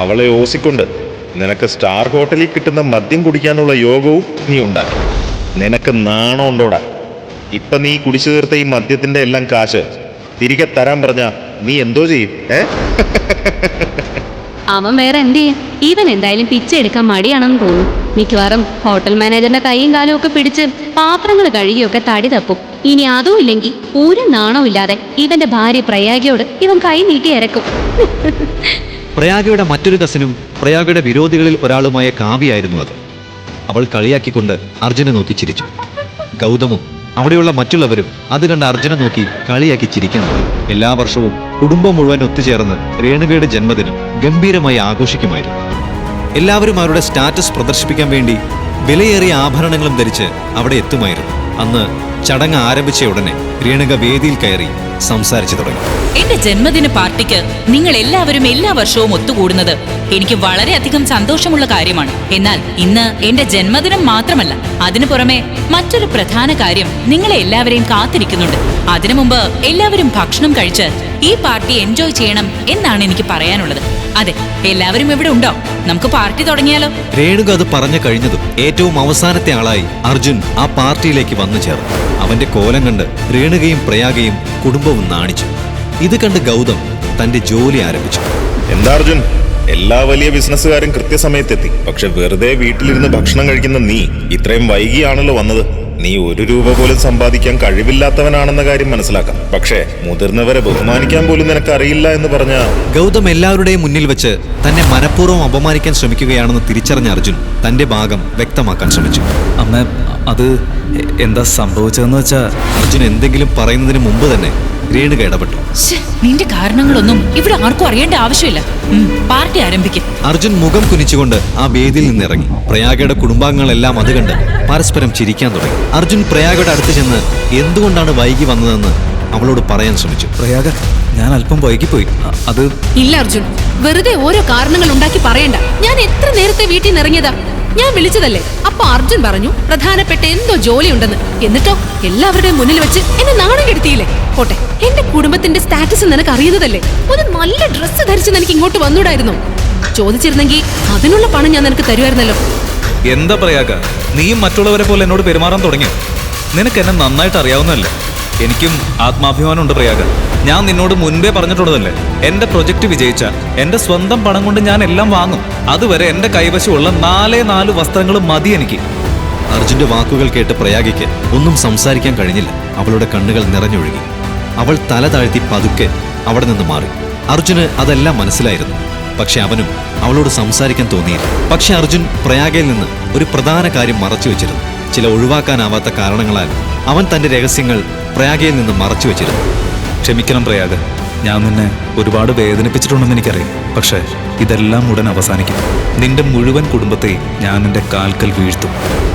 അവളെ ഓസിക്കൊണ്ട് നിനക്ക് സ്റ്റാർ ഹോട്ടലിൽ കിട്ടുന്ന മദ്യം കുടിക്കാനുള്ള യോഗവും നീ ഉണ്ടാക്കി. നിനക്ക് നാണം ഉണ്ടോടാ? ഇപ്പൊ നീ കുടിച്ചു തീർത്ത ഈ മദ്യത്തിന്റെ എല്ലാം കാശ് തിരികെ തരാൻ പറഞ്ഞ നീ എന്തോ ചെയ്യും അവൻ വേറെ എന്ത് ചെയ്യും? ഇവൻ എന്തായാലും പിച്ചെ എടുക്കാൻ മടിയാണെന്ന് തോന്നുന്നു. മിക്കവാറും ഹോട്ടൽ മാനേജറിന്റെ കൈയും കാലും ഒക്കെ പിടിച്ച് പാത്രങ്ങൾ കഴുകിയൊക്കെ തടി തപ്പും. ഇനി അതും ഇല്ലെങ്കിൽ ഒരു നാണവും ഇല്ലാതെ ഇവന്റെ ഭാര്യ പ്രയാഗിയോട് ഇവൻ കൈ നീട്ടി ഇരക്കും പ്രയാഗയുടെ മറ്റൊരു കസിനും പ്രയാഗയുടെ വിരോധികളിൽ ഒരാളുമായ കാവ്യായിരുന്നു അത്. അവൾ കളിയാക്കിക്കൊണ്ട് അർജുനെ നോക്കി ചിരിച്ചു. ഗൗതമും അവിടെയുള്ള മറ്റുള്ളവരും അത് കണ്ട് അർജുനെ നോക്കി കളിയാക്കി തുടങ്ങി എല്ലാ വർഷവും കുടുംബം മുഴുവൻ ഒത്തുചേർന്ന് രേണുകയുടെ ജന്മദിനം ഗംഭീരമായി ആഘോഷിക്കുമായിരുന്നു. എല്ലാവരും അവരുടെ സ്റ്റാറ്റസ് പ്രദർശിപ്പിക്കാൻ വേണ്ടി വിലയേറിയ ആഭരണങ്ങളും ധരിച്ച് അവിടെ എത്തുമായിരുന്നു. അന്ന് ചടങ്ങ് ആരംഭിച്ച ഉടനെ രേണുക വേദിയിൽ കയറി സംസാരിച്ചു തുടങ്ങി. എന്റെ ജന്മദിന പാർട്ടിക്ക് നിങ്ങൾ എല്ലാവരും എല്ലാ വർഷവും ഒത്തുകൂടുന്നത് എനിക്ക് വളരെയധികം സന്തോഷമുള്ള കാര്യമാണ്. എന്നാൽ ഇന്ന് എന്റെ ജന്മദിനം മാത്രമല്ല അതിനു പുറമെ മറ്റൊരു പ്രധാന കാര്യം നിങ്ങളെ എല്ലാവരെയും കാത്തിരിക്കുന്നുണ്ട്. അതിനു മുമ്പ് എല്ലാവരും ഭക്ഷണം കഴിച്ച് ഈ പാർട്ടി എൻജോയ് ചെയ്യണം എന്നാണ് എനിക്ക് പറയാനുള്ളത്. അതെ എല്ലാവരും ഇവിടെ ഉണ്ടോ? നമുക്ക് പാർട്ടി തുടങ്ങിയാലോ? രേണുക അത് പറഞ്ഞു കഴിഞ്ഞതും ഏറ്റവും അവസാനത്തെ ആളായി അർജുൻ ആ പാർട്ടിയിലേക്ക് വന്നു ചേർന്നു. അവന്റെ കോലം കണ്ട് രേണുകയും പ്രയാഗയും കുടുംബവും നാണിച്ചു. ഇത് കണ്ട് ഗൗതം തന്റെ ജോലി ആരംഭിച്ചു. എന്താ അർജുൻ? എല്ലാ വലിയ ബിസിനസ്സുകാരും കൃത്യസമയത്തെത്തി. പക്ഷെ വെറുതെ വീട്ടിലിരുന്ന് ഭക്ഷണം കഴിക്കുന്ന നീ ഇത്രയും വൈകിയാണല്ലോ വന്നത്. നീ ഒരു രൂപ പോലും സമ്പാദിക്കാൻ കഴിവില്ലാത്തവനാണെന്ന കാര്യം മനസ്സിലാക്കാം. പക്ഷേ മുതിർന്നവരെ ബഹുമാനിക്കാൻ പോലും നിനക്ക് അറിയില്ല എന്ന് പറഞ്ഞ ഗൗതം എല്ലാവരുടെയും മുന്നിൽ വെച്ച് തന്നെ മനഃപൂർവം അപമാനിക്കാൻ ശ്രമിക്കുകയാണെന്ന് തിരിച്ചറിഞ്ഞ അർജുൻ തന്റെ ഭാഗം വ്യക്തമാക്കാൻ ശ്രമിച്ചു. അമ്മ അത് എന്താ സംഭവിച്ചതെന്ന് വെച്ചാ അർജുൻ എന്തെങ്കിലും പറയുന്നതിന് മുമ്പ് തന്നെ രേണുക ഇടപെട്ടു നിന്റെ കാരണങ്ങളൊന്നും ഇവിടെ ആർക്കും അറിയേണ്ട ആവശ്യമില്ല. പാർട്ടി ആരംഭിക്കും. അർജുൻ മുഖം കുനിച്ചുകൊണ്ട് ആ വേദിയിൽ നിന്നിറങ്ങി. പ്രയാഗയുടെ കുടുംബാംഗങ്ങളെല്ലാം അത് കണ്ട് പരസ്പരം ചിരിക്കാൻ തുടങ്ങി. അർജുൻ പ്രയാഗയുടെ അടുത്ത് ചെന്ന് എന്തുകൊണ്ടാണ് വൈകി വന്നതെന്ന് അവളോട് പറയാൻ ശ്രമിച്ചു. പ്രയാഗ ഞാൻ അല്പം വൈകിപ്പോയി. അത് ഇല്ല അർജുൻ. വെറുതെ ഓരോ കാരണങ്ങൾ ഉണ്ടാക്കി പറയണ്ട. ഞാൻ എത്ര നേരത്തെ വീട്ടിൽ നിന്ന് ഇറങ്ങിയതാ ഞാൻ വിളിച്ചതല്ലേ? അപ്പൊ അർജുൻ പറഞ്ഞു പ്രധാനപ്പെട്ട എന്തോ ജോലി ഉണ്ടെന്ന് എന്നിട്ടോ? എല്ലാവരുടെയും മുന്നിൽ വെച്ച് എന്നെ നാണം കെടുത്തിയില്ലേ? പോട്ടെ എന്റെ കുടുംബത്തിന്റെ സ്റ്റാറ്റസ് നിനക്ക് അറിയുന്നതല്ലേ? ഒരു നല്ല ഡ്രസ്സ് ധരിച്ച് നിനക്ക് ഇങ്ങോട്ട് വന്നൂടായിരുന്നു. ചോദിച്ചിരുന്നെങ്കിൽ അതിനുള്ള പണം ഞാൻ നിനക്ക് തരുമായിരുന്നല്ലോ. എന്താ പറയാ നീയും മറ്റുള്ളവരെ പോലെ എന്നോട് പെരുമാറാൻ തുടങ്ങിയോ? നിനക്ക് എന്നെ നന്നായിട്ട് അറിയാവുന്നതല്ലേ? എനിക്കും ആത്മാഭിമാനമുണ്ട് പ്രയാഗ ഞാൻ നിന്നോട് മുൻപേ പറഞ്ഞിട്ടുള്ളതല്ലേ? എന്റെ പ്രൊജക്ട് വിജയിച്ച എന്റെ സ്വന്തം പണം കൊണ്ട് ഞാൻ എല്ലാം വാങ്ങും. അതുവരെ എന്റെ കൈവശമുള്ള നാലേ നാല് വസ്ത്രങ്ങൾ മതി എനിക്ക്. അർജുന്റെ വാക്കുകൾ കേട്ട് പ്രയാഗയ്ക്ക് ഒന്നും സംസാരിക്കാൻ കഴിഞ്ഞില്ല. അവളുടെ കണ്ണുകൾ നിറഞ്ഞൊഴുകി. അവൾ തല താഴ്ത്തി പതുക്കെ അവിടെ നിന്ന് മാറി. അർജുന് അതെല്ലാം മനസ്സിലായിരുന്നു. പക്ഷെ അവനും അവളോട് സംസാരിക്കാൻ തോന്നിയില്ല. പക്ഷെ അർജുൻ പ്രയാഗയിൽ നിന്ന് ഒരു പ്രധാന കാര്യം മറച്ചു വെച്ചിരുന്നു. ചില ഒഴിവാക്കാനാവാത്ത കാരണങ്ങളാൽ അവൻ തന്റെ രഹസ്യങ്ങൾ പ്രയാഗയിൽ നിന്ന് മറച്ചു വെച്ചിരുന്നു. ക്ഷമിക്കണം പ്രയാഗ്. ഞാൻ നിന്നെ ഒരുപാട് വേദനിപ്പിച്ചിട്ടുണ്ടെന്ന് എനിക്കറിയാം. പക്ഷേ ഇതെല്ലാം ഉടൻ അവസാനിക്കും. നിന്റെ മുഴുവൻ കുടുംബത്തെ ഞാൻ നിന്റെ കാൽക്കൽ വീഴ്ത്തും.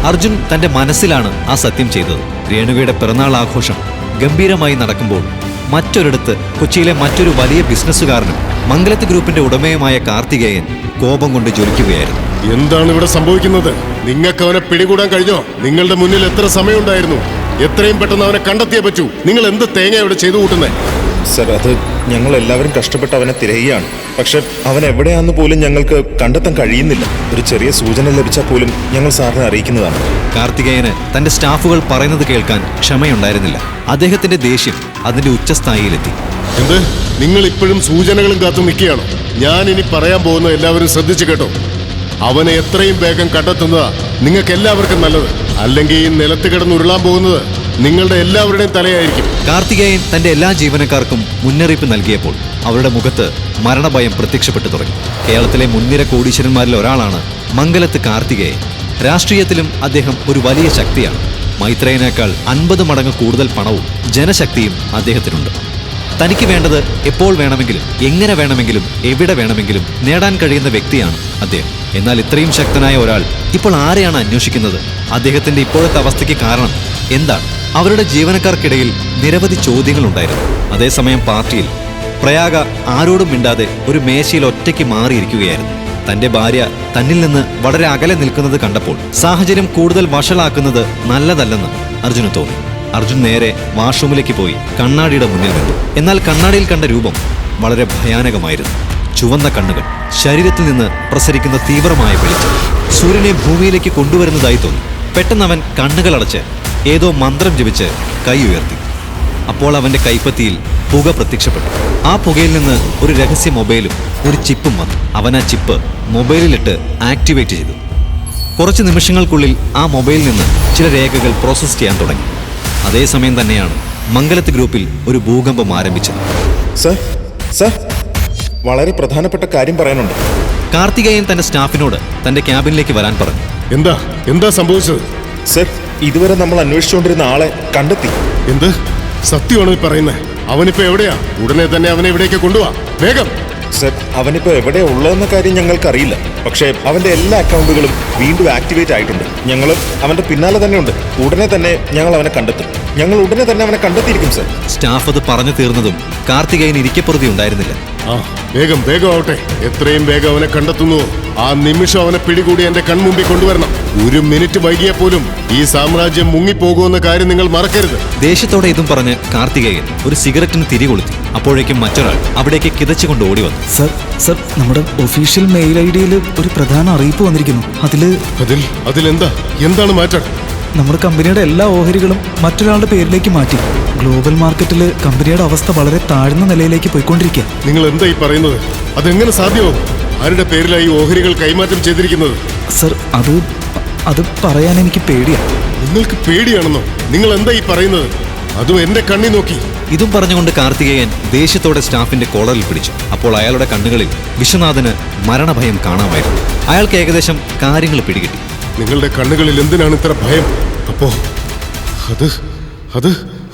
അർജുൻ തന്റെ മനസ്സിലാണ് ആ സത്യം ചെയ്തത്. രേണുകയുടെ പിറന്നാൾ ആഘോഷം ഗംഭീരമായി നടക്കുമ്പോൾ മറ്റൊരിടത്ത് കൊച്ചിയിലെ മറ്റൊരു വലിയ ബിസിനസ്സുകാരനും മംഗലത്ത് ഗ്രൂപ്പിന്റെ ഉടമയുമായ കാർത്തികേയൻ കോപം കൊണ്ട് ജ്വലിക്കുകയായിരുന്നു. എന്താണ് ഇവിടെ സംഭവിക്കുന്നത്? നിങ്ങൾക്ക് അവനെ പിടികൂടാൻ കഴിഞ്ഞോ? നിങ്ങളുടെ മുന്നിൽ എത്ര സമയമുണ്ടായിരുന്നു? എത്രയും പെട്ടെന്ന് അവനെ കണ്ടെത്തിയേ പറ്റൂ. നിങ്ങൾ എന്ത് തേങ്ങ ഇവിടെ ചെയ്തു കൂട്ടുന്നേ? സർ അത് ഞങ്ങൾ എല്ലാവരും കഷ്ടപ്പെട്ട് അവനെ തിരയുകയാണ്. പക്ഷെ അവൻ എവിടെയാന്ന് പോലും ഞങ്ങൾക്ക് കണ്ടെത്താൻ കഴിയുന്നില്ല. ഒരു ചെറിയ സൂചന ലഭിച്ചാൽ പോലും ഞങ്ങൾ സാറിനെ അറിയിക്കുന്നതാണ്. കാർത്തികേയന് തന്റെ സ്റ്റാഫുകൾ പറയുന്നത് കേൾക്കാൻ ക്ഷമയുണ്ടായിരുന്നില്ല. അദ്ദേഹത്തിന്റെ ദേഷ്യം അതിന്റെ ഉച്ചസ്ഥായിയിലെത്തി. എന്ത്? നിങ്ങൾ ഇപ്പോഴും സൂചനകളും കാത്തു നിൽക്കുകയാണോ? ഞാൻ ഇനി പറയാൻ പോകുന്ന എല്ലാവരും ശ്രദ്ധിച്ചു കേട്ടോ. അവനെ എത്രയും വേഗം കണ്ടെത്തുന്നതാ. നിങ്ങൾക്ക് എല്ലാവർക്കും നല്ലത്. അല്ലെങ്കിൽ ഈ നിലത്ത് കിടന്ന് ഉരുളാൻ പോകുന്നത് നിങ്ങളുടെ എല്ലാവരുടെയും തലയായിരിക്കും. കാർത്തികേയൻ തന്റെ എല്ലാ ജീവനക്കാർക്കും മുന്നറിയിപ്പ് നൽകിയപ്പോൾ അവരുടെ മുഖത്ത് മരണഭയം പ്രത്യക്ഷപ്പെട്ടു തുടങ്ങി. കേരളത്തിലെ മുൻനിര കോടീശ്വരന്മാരിൽ ഒരാളാണ് മംഗലത്ത് കാർത്തികേയൻ. രാഷ്ട്രീയത്തിലും അദ്ദേഹം ഒരു വലിയ ശക്തിയാണ്. മൈത്രേയനേക്കാൾ അൻപത് മടങ്ങ് കൂടുതൽ പണവും ജനശക്തിയും അദ്ദേഹത്തിനുണ്ട്. തനിക്ക് വേണ്ടത് എപ്പോൾ വേണമെങ്കിലും എങ്ങനെ വേണമെങ്കിലും എവിടെ വേണമെങ്കിലും നേടാൻ കഴിയുന്ന വ്യക്തിയാണ് അദ്ദേഹം. എന്നാൽ ഇത്രയും ശക്തനായ ഒരാൾ ഇപ്പോൾ ആരെയാണ് അന്വേഷിക്കുന്നത്? അദ്ദേഹത്തിന്റെ ഇപ്പോഴത്തെ അവസ്ഥയ്ക്ക് കാരണം എന്താണ്? അവരുടെ ജീവനക്കാർക്കിടയിൽ നിരവധി ചോദ്യങ്ങളുണ്ടായിരുന്നു അതേസമയം പാർട്ടിയിൽ പ്രയാഗ ആരോടും മിണ്ടാതെ ഒരു മേശയിൽ ഒറ്റയ്ക്ക് മാറിയിരിക്കുകയായിരുന്നു. തന്റെ ഭാര്യ തന്നിൽ നിന്ന് വളരെ അകലെ നിൽക്കുന്നത് കണ്ടപ്പോൾ സാഹചര്യം കൂടുതൽ വഷളാക്കുന്നത് നല്ലതല്ലെന്ന് അർജുന് തോന്നി. അർജുൻ നേരെ വാഷ്റൂമിലേക്ക് പോയി കണ്ണാടിയുടെ മുന്നിൽ നിന്നു. എന്നാൽ കണ്ണാടിയിൽ കണ്ട രൂപം വളരെ ഭയാനകമായിരുന്നു. ചുവന്ന കണ്ണുകൾ ശരീരത്തിൽ നിന്ന് പ്രസരിക്കുന്ന തീവ്രമായ വെളിച്ചം. സൂര്യനെ ഭൂമിയിലേക്ക് കൊണ്ടുവരുന്നതായി തോന്നി. പെട്ടെന്ന് അവൻ കണ്ണുകളടച്ച് ഏതോ മന്ത്രം ജപിച്ച് കൈ ഉയർത്തി. അപ്പോൾ അവന്റെ കൈപ്പത്തിയിൽ പുക പ്രത്യക്ഷപ്പെട്ടു. ആ പുകയിൽ നിന്ന് ഒരു രഹസ്യ മൊബൈലും ഒരു ചിപ്പും വന്നു. അവൻ ആ ചിപ്പ് മൊബൈലിലിട്ട് ആക്ടിവേറ്റ് ചെയ്തു. കുറച്ച് നിമിഷങ്ങൾക്കുള്ളിൽ ആ മൊബൈലിൽ നിന്ന് ചില രേഖകൾ പ്രോസസ്സ് ചെയ്യാൻ തുടങ്ങി. അതേസമയം തന്നെയാണ് മംഗലത്ത് ഗ്രൂപ്പിൽ ഒരു ഭൂകമ്പം ആരംഭിച്ചത്. സർ സർ വളരെ പ്രധാനപ്പെട്ട കാര്യം പറയാനുണ്ട്. കാർത്തികേയൻ തന്റെ സ്റ്റാഫിനോട് തന്റെ ക്യാബിനിലേക്ക് വരാൻ പറഞ്ഞു. എന്താ? എന്താ സംഭവിച്ചത്? സർ ഇതുവരെ നമ്മൾ അന്വേഷിച്ചുകൊണ്ടിരുന്ന ആളെ കണ്ടെത്തി. എന്ത്? സത്യമാണ് ഈ പറയുന്നത് അവനിപ്പോ എവിടെയാ? ഉടനെ തന്നെ അവനെ ഇവിടേക്ക് കൊണ്ടുപോവാ വേഗം. സർ അവനിപ്പോ എവിടെ ഉള്ളതെന്ന കാര്യം ഞങ്ങൾക്ക് അറിയില്ല പക്ഷേ അവന്റെ എല്ലാ അക്കൗണ്ടുകളും വീണ്ടും ആക്ടിവേറ്റ് ആയിട്ടുണ്ട്. ഞങ്ങൾ അവന്റെ പിന്നാലെ തന്നെ ഉണ്ട് ഉടനെ തന്നെ ഞങ്ങൾ അവനെ കണ്ടെത്തും. ഞങ്ങൾ ഉടനെ തന്നെ അവനെ കണ്ടെത്തിയിരിക്കും സർ. സ്റ്റാഫ് അത് പറഞ്ഞു തീർന്നതും കാർത്തികേയൻ ഇരിക്കപ്പുറതി ഉണ്ടായിരുന്നില്ല. ആ വേഗം വേഗം ആവട്ടെ. എത്രയും വേഗം അവനെ കണ്ടെത്തുന്നു. ആ നിമിഷം അവനെ പിടികൂടി എന്റെ കൺമുമ്പിൽ കൊണ്ടുവരണം. ഒരു മിനിറ്റ് വൈകിയ പോലും ഈ സാമ്രാജ്യം മുങ്ങിപ്പോകുമെന്ന കാര്യം നിങ്ങൾ മറക്കരുത്. ദേഷ്യത്തോടെ ഇതും പറഞ്ഞ് കാർത്തികേയൻ ഒരു സിഗരറ്റിന് തിരികൊളുത്തി അപ്പോഴേക്കും മറ്റൊരാൾ അവിടേക്ക് കിതച്ചുകൊണ്ട് ഓടി വന്നു. സർ സർ നമ്മുടെ ഒഫീഷ്യൽ മെയിൽ ഐ ഡിയിൽ ഒരു പ്രധാന അറിയിപ്പ് വന്നിരിക്കുന്നു. അതിൽ അതിൽ അതിലെന്താ? എന്താണ് മാറ്റം? നമ്മുടെ കമ്പനിയുടെ എല്ലാ ഓഹരികളും മറ്റൊരാളുടെ പേരിലേക്ക് മാറ്റി. ഗ്ലോബൽ മാർക്കറ്റിൽ കമ്പനിയുടെ അവസ്ഥ വളരെ താഴ്ന്ന നിലയിലേക്ക് പോയിക്കൊണ്ടിരിക്കുക. നിങ്ങൾ എന്താ ഈ പറയുന്നത്? അതെങ്ങനെ സാധ്യമാവും? ആരുടെ പേരിലായി ഓഹരികൾ കൈമാറ്റം ചെയ്തിരിക്കുന്നത്? സർ അത് അത് പറയാൻ എനിക്ക് പേടിയാ. നിങ്ങൾക്ക് പേടിയാണെന്നോ? നിങ്ങൾ എന്താ ഈ പറയുന്നത്? അതും എന്റെ കണ്ണി നോക്കി. ഇതും പറഞ്ഞുകൊണ്ട് കാർത്തികേയൻ ദേഷ്യത്തോടെ സ്റ്റാഫിന്റെ കോളറിൽ പിടിച്ചു. അപ്പോൾ അയാളുടെ കണ്ണുകളിൽ വിശ്വനാഥന് മരണഭയം കാണാമായിരുന്നു. അയാൾക്ക് ഏകദേശം കാര്യങ്ങൾ പിടികിട്ടി. നിങ്ങളുടെ കണ്ണുകളിൽ എന്തിനാണ് ഇത്ര ഭയം? അപ്പോ അത് അത്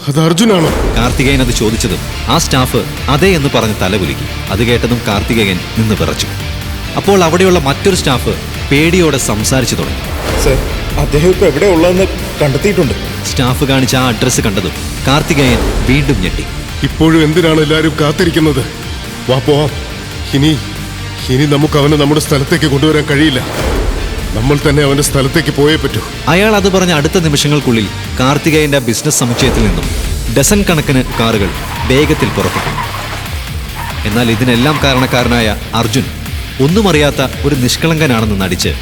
അത് അർജുനാണോ? കാർത്തികേയൻ അത് ചോദിച്ചതും ആ സ്റ്റാഫ് അതെ എന്ന് പറഞ്ഞ് തലകുലുക്കി. അത് കേട്ടതും കാർത്തികേയൻ നിന്ന് വിറച്ചു. അപ്പോൾ അവിടെയുള്ള മറ്റൊരു സ്റ്റാഫ് പേടിയോടെ സംസാരിച്ചു തുടങ്ങി. സർ അദ്ദേഹം ഇപ്പൊ എവിടെ ഉള്ളതെന്ന് കണ്ടെത്തിയിട്ടുണ്ട്. സ്റ്റാഫ് കാണിച്ച ആ അഡ്രസ് കണ്ടതും കാർത്തികേയൻ വീണ്ടും ഞെട്ടി. ഇപ്പോഴും എന്തിനാണ് എല്ലാവരും കാത്തിരിക്കുന്നത്? വാ പോവാം. ഇനി ഇനി നമുക്ക് അവനെ നമ്മുടെ സ്ഥലത്തേക്ക് കൊണ്ടുവരാൻ കഴിയില്ല. നമ്മൾ തന്നെ അവന്റെ സ്ഥലത്തേക്ക് പോയേ പറ്റൂ. അയാൾ അത് പറഞ്ഞ അടുത്ത നിമിഷങ്ങൾക്കുള്ളിൽ കാർത്തികേയന്റെ ബിസിനസ് സമുച്ചയത്തിൽ നിന്നും ഡസൻ കണക്കിന് കാറുകൾ വേഗത്തിൽ പുറപ്പെട്ടു. എന്നാൽ ഇതിനെല്ലാം കാരണക്കാരനായ അർജുൻ ഒന്നും അറിയാത്ത ഒരു നിഷ്കളങ്കനാണെന്ന് നടിച്ച്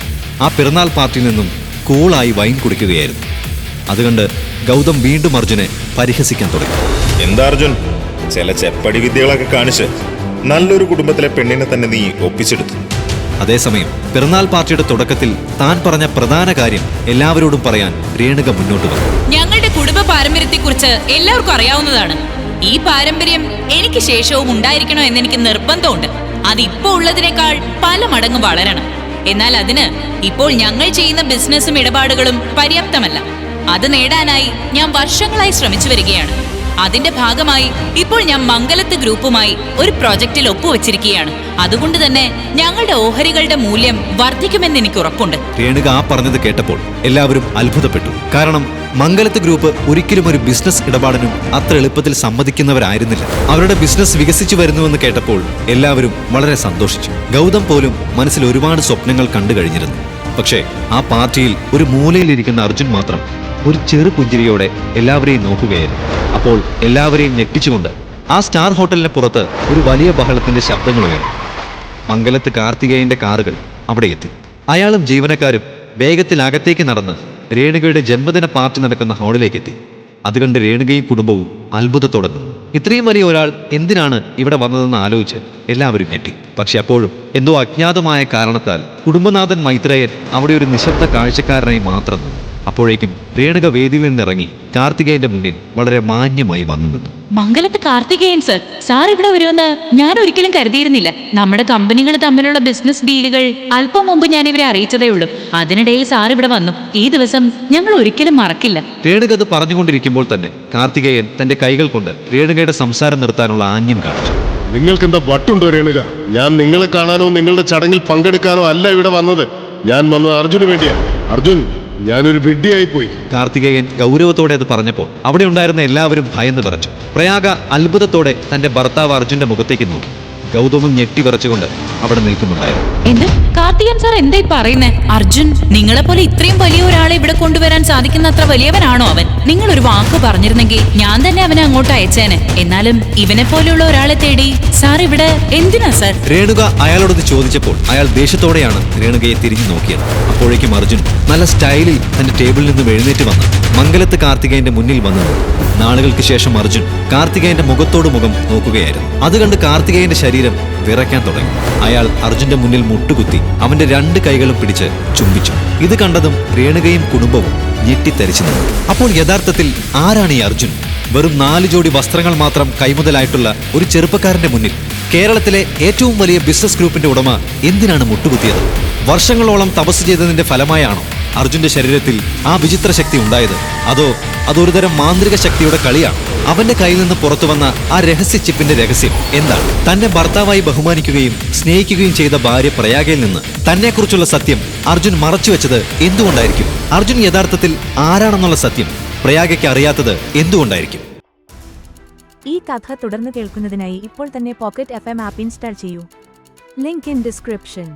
ആ പിറന്നാൾ പാർട്ടിയിൽ നിന്നും കൂളായി വൈൻ കുടിക്കുകയായിരുന്നു. അതുകൊണ്ട് ഗൗതം വീണ്ടും അർജുനെ പരിഹസിക്കാൻ തുടങ്ങി. എന്താ അർജുൻ? ചില ചെപ്പടി വിദ്യകളൊക്കെ കാണിച്ച് നല്ലൊരു കുടുംബത്തിലെ പെണ്ണിനെ തന്നെ നീ ഒപ്പിച്ചെടുത്തു. അതേസമയം പിറന്നാൾ പാർട്ടിയുടെ തുടക്കത്തിൽ താൻ പറഞ്ഞ പ്രധാന കാര്യം എല്ലാവരോടും പറയാൻ രേണുക മുന്നോട്ട് വന്നു. ഞങ്ങളുടെ കുടുംബ പാരമ്പര്യത്തെക്കുറിച്ച് എല്ലാവർക്കും അറിയാവുന്നതാണ്. ഈ പാരമ്പര്യം എനിക്ക് ശേഷവും ഉണ്ടായിരിക്കണോ എന്ന് എനിക്ക് നിർബന്ധമുണ്ട്. അത് ഇപ്പോ ഉള്ളതിനേക്കാൾ പല മടങ്ങ് വളരണം. എന്നാൽ അതിന് ഇപ്പോൾ ഞങ്ങൾ ചെയ്യുന്ന ബിസിനസ്സും ഇടപാടുകളും പര്യാപ്തമല്ല. അത് നേടാനായി ഞാൻ വർഷങ്ങളായി ശ്രമിച്ചു വരികയാണ്. അതിന്റെ ഭാഗമായി ഇപ്പോൾ ഞാൻ മംഗലത്ത് ഗ്രൂപ്പുമായി ഒരു പ്രോജക്റ്റിൽ ഒപ്പുവെച്ചിരിക്കുകയാണ്. അതുകൊണ്ട് തന്നെ ഞങ്ങളുടെ ഓഹരികളുടെ മൂല്യം വർദ്ധിക്കുമെന്ന് എനിക്ക് ഉറപ്പുണ്ട്. രേണുക ആ പറഞ്ഞത് കേട്ടപ്പോൾ എല്ലാവരും അത്ഭുതപ്പെട്ടു. കാരണം മംഗലത്ത് ഗ്രൂപ്പ് ഒരിക്കലും ഒരു ബിസിനസ് ഇടപാടിനും അത്ര എളുപ്പത്തിൽ സമ്മതിക്കുന്നവരായിരുന്നില്ല. അവരുടെ ബിസിനസ് വികസിച്ചു വരുന്നുവെന്ന് കേട്ടപ്പോൾ എല്ലാവരും വളരെ സന്തോഷിച്ചു. ഗൗതം പോലും മനസ്സിൽ ഒരുപാട് സ്വപ്നങ്ങൾ കണ്ടു കഴിഞ്ഞിരുന്നു. പക്ഷേ ആ പാർട്ടിയിൽ ഒരു മൂലയിലിരിക്കുന്ന അർജുൻ മാത്രം ഒരു ചെറു പുഞ്ചിരിയോടെ എല്ലാവരെയും നോക്കുകയായിരുന്നു. അപ്പോൾ എല്ലാവരെയും ഞെട്ടിച്ചുകൊണ്ട് ആ സ്റ്റാർ ഹോട്ടലിന് പുറത്ത് ഒരു വലിയ ബഹളത്തിന്റെ ശബ്ദങ്ങൾ ഉയർന്നു. മംഗലത്ത് കാർത്തികേയന്റെ കാറുകൾ അവിടെ എത്തി. അയാളും ജീവനക്കാരും വേഗത്തിൽ അകത്തേക്ക് നടന്ന് രേണുകയുടെ ജന്മദിന പാർട്ടി നടക്കുന്ന ഹാളിലേക്ക് എത്തി. അത് കണ്ട് രേണുകയും കുടുംബവും അത്ഭുതത്തോടെ ഇത്രയും വലിയ ഒരാൾ എന്തിനാണ് ഇവിടെ വന്നതെന്ന് ആലോചിച്ച് എല്ലാവരും ഞെട്ടി. പക്ഷെ അപ്പോഴും എന്തോ അജ്ഞാതമായ കാരണത്താൽ കുടുംബനാഥൻ മൈത്രേയൻ അവിടെ ഒരു നിശബ്ദ കാഴ്ചക്കാരനായി മാത്രം നിന്നു. അപ്പോഴേക്കും രേണുക വേദിയിൽ നിന്നിറങ്ങി കാർത്തികേയന്റെ മുന്നിൽ വളരെ മാന്യമായി വന്നു നിന്നു. മംഗലത്ത് കാർത്തികേയൻ സർ സാർ ഇവിടെ വരുമെന്ന് ഞാൻ ഒരിക്കലും കരുതിയിരുന്നില്ല. നമ്മുടെ കമ്പനികൾ തമ്മിലുള്ള ബിസിനസ് ഡീലുകൾ അല്പം മുമ്പ് ഞാൻ ഇവരെ അറിയിച്ചതേ ഉള്ളൂ. അതിനിടയിൽ സാർ ഇവിടെ വന്നു. ഈ ദിവസം ഞങ്ങൾ ഒരിക്കലും മറക്കില്ല. രേണുക അത് പറഞ്ഞുകൊണ്ടിരിക്കുമ്പോൾ തന്നെ കാർത്തികേയൻ തന്റെ കൈകൾ കൊണ്ട് രേണുകയുടെ സംസാരം നിർത്താനുള്ള ആന്യം കാണിച്ചു. നിങ്ങൾക്ക് എന്താ വട്ടുണ്ടോ രേണുക? ഞാൻ നിങ്ങളെ കാണാനോ നിങ്ങളുടെ ചടങ്ങിൽ പങ്കെടുക്കാനോ അല്ല ഇവിടെ വന്നത്. ഞാൻ വന്നത് അർജുന് വേണ്ടിയാണ് അർജുൻ ഞാനൊരു വിഡ്ഢിയായി പോയി കാർത്തികേയൻ ഗൗരവത്തോടെ അത് പറഞ്ഞപ്പോൾ അവിടെ ഉണ്ടായിരുന്ന എല്ലാവരും ഭയന്ന് പറഞ്ഞു. പ്രയാഗ അത്ഭുതത്തോടെ തന്റെ ഭർത്താവ് അർജുന്റെ മുഖത്തേക്ക് നോക്കി. ഗൗതമും ഞെട്ടിവിറച്ചുകൊണ്ട് അവിടെ നിൽക്കുന്നുണ്ടായിരുന്നു. എന്ത്? കാർത്തികൻ സാർ എന്തായി പറയുന്നേ? അർജുൻ നിങ്ങളെ പോലെ ഇത്രയും വലിയ ഒരാളെ ഇവിടെ കൊണ്ടുവരാൻ സാധിക്കുന്ന അത്ര വലിയവനാണോ അവൻ? നിങ്ങൾ ഒരു വാക്ക് പറഞ്ഞിരുന്നെങ്കിൽ ഞാൻ തന്നെ അവനെ അങ്ങോട്ട് അയച്ചേനെ. എന്നാലും ഇവനെ പോലെയുള്ള ഒരാളെ തേടി സാർ ഇവിടെ എന്തിനാ സാർ? രേണുക അയാളോടത് ചോദിച്ചപ്പോൾ അയാൾ ദേഷ്യത്തോടെയാണ് രേണുകയെ തിരിഞ്ഞു നോക്കിയത്. അപ്പോഴേക്കും അർജുൻ നല്ല സ്റ്റൈലിൽ തന്റെ ടേബിളിൽ നിന്ന് എഴുന്നേറ്റ് വന്ന്. മംഗലത്ത് കാർത്തികേയന്റെ മുന്നിൽ വന്നു. നാളുകൾക്ക് ശേഷം അർജുൻ കാർത്തികേയന്റെ മുഖത്തോട് മുഖം നോക്കുകയായിരുന്നു. അത് കണ്ട് കാർത്തികേയന്റെ ശരീരം വിറയ്ക്കാൻ തുടങ്ങി. അയാൾ അർജുന്റെ മുന്നിൽ മുട്ടുകുത്തി അവന്റെ രണ്ട് കൈകളും പിടിച്ച് ചുംബിച്ചു. ഇത് കണ്ടതും രേണുകയും കുടുംബവും ഞെട്ടിത്തരിച്ചു നിന്നു. അപ്പോൾ യഥാർത്ഥത്തിൽ ആരാണ് ഈ അർജുൻ? വെറും നാല് ജോഡി വസ്ത്രങ്ങൾ മാത്രം കൈമുതലായിട്ടുള്ള ഒരു ചെറുപ്പക്കാരന്റെ മുന്നിൽ കേരളത്തിലെ ഏറ്റവും വലിയ ബിസിനസ് ഗ്രൂപ്പിന്റെ ഉടമ എന്തിനാണ് മുട്ടുകുത്തിയത്? വർഷങ്ങളോളം തപസ് ചെയ്തതിന്റെ ഫലമായാണോ? അർജുന്റെ ശരീരത്തിൽ ആ വിചിത്ര ശക്തി ഉണ്ടായത്. അതോ അതൊരുതരം മാന്ത്രിക ശക്തിയുടെ കളിയാണ്. അവന്റെ കയ്യിൽ നിന്ന് പുറത്തു വന്ന ആ രഹസ്യ ചിപ്പിന്റെ രഹസ്യം എന്താണ്? തന്നെ ഭർത്താവായി ബഹുമാനിക്കുകയും സ്നേഹിക്കുകയും ചെയ്ത ഭാര്യ പ്രയാഗയിൽ നിന്ന് തന്നെക്കുറിച്ചുള്ള സത്യം അർജുൻ മറച്ചുവെച്ചത് എന്തുകൊണ്ടായിരിക്കും? അർജുൻ യഥാർത്ഥത്തിൽ ആരാണെന്നുള്ള സത്യം പ്രയാഗയ്ക്ക് അറിയാത്തത് എന്തുകൊണ്ടായിരിക്കും? ഈ കഥ തുടർന്ന് കേൾക്കുന്നതിനായി ഇപ്പോൾ തന്നെ pocket F M app install ചെയ്യൂ. Link in description.